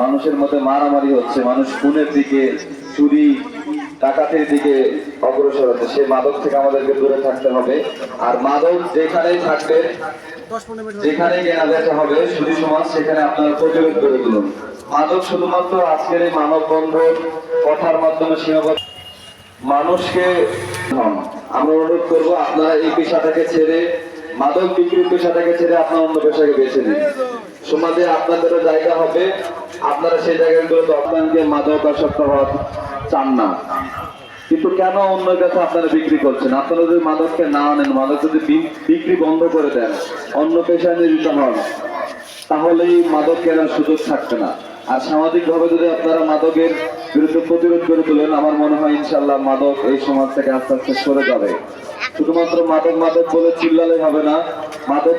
মানুষের মধ্যে মারামারি হচ্ছে, মানুষ খুনের দিকে, চুরি, ডাকাতির দিকে অগ্রসর হচ্ছে। সেই মাদক থেকে আমাদেরকে দূরে থাকতে হবে। আর মাদক যেখানেই থাকবে যেখানে কেনা বেচা হবে সুদী সমাজ, সেখানে আপনারা প্রতিরোধ করে তুলুন। মাদক শুধুমাত্র আজকের এই মানববন্ধন কথার মাধ্যমে সীমাবদ্ধ মানুষকে আমরা অনুরোধ করব, আপনারা এই পেশাটাকে ছেড়ে মাদক বিক্রির পেশাটাকে ছেড়ে আপনার অন্য পেশাকে বেছে নিন। সমাজে আপনাদেরও জায়গা হবে। আপনারা সেই জায়গাগুলোতে আপনাকে মাদক আসক্ত হওয়া চান না। কিন্তু কেন অন্য কাছে আপনারা বিক্রি করছেন? আপনারা যদি মাদককে না আনেন, মাদক যদি বিক্রি বন্ধ করে দেন, অন্য পেশায় নিয়োজিত হন, তাহলেই মাদক কেনার সুযোগ থাকবে না। আর সামাজিকভাবে যদি আপনারা মাদকের বিরুদ্ধে প্রতিরোধ করে তোলেন, আমার মনে হয় ইনশাল্লাহ মাদক এই সমাজ থেকে আস্তে আস্তে সরে যাবে। শুধুমাত্র মাদক মাদক বলে চিল্লালে হবে না। মাদক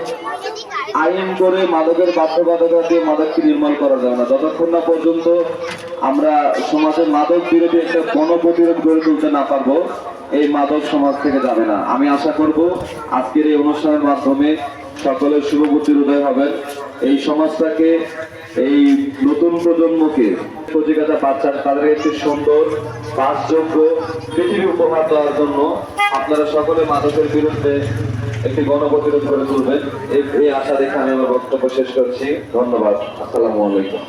আইন করে মাদকের বাধ্যবাধকতা দিয়ে মাদককে নির্মূল করা যাবে না। যতক্ষণ না পর্যন্ত আমরা সমাজে মাদক বিরোধী একটা গণপ্রতিরোধ গড়ে তুলতে না পারব, এই মাদক সমাজ থেকে যাবে না। আমি আশা করব আজকের এই অনুষ্ঠানের মাধ্যমে সকলের শুভবুদ্ধির উদয় হবেন এই সমাজটাকে, এই নতুন প্রজন্মকে প্রতিকাতা বাচ্চা তাদের একটি সুন্দর, বাসযোগ্য, পৃথিবী উপহার দেওয়ার জন্য আপনারা সকলে মাদকের বিরুদ্ধে একটি গণপ্রতিরোধ করে তুলবেন। এই আশা দেখে আমি আমার বক্তব্য শেষ করছি। ধন্যবাদ। আসসালামু আলাইকুম।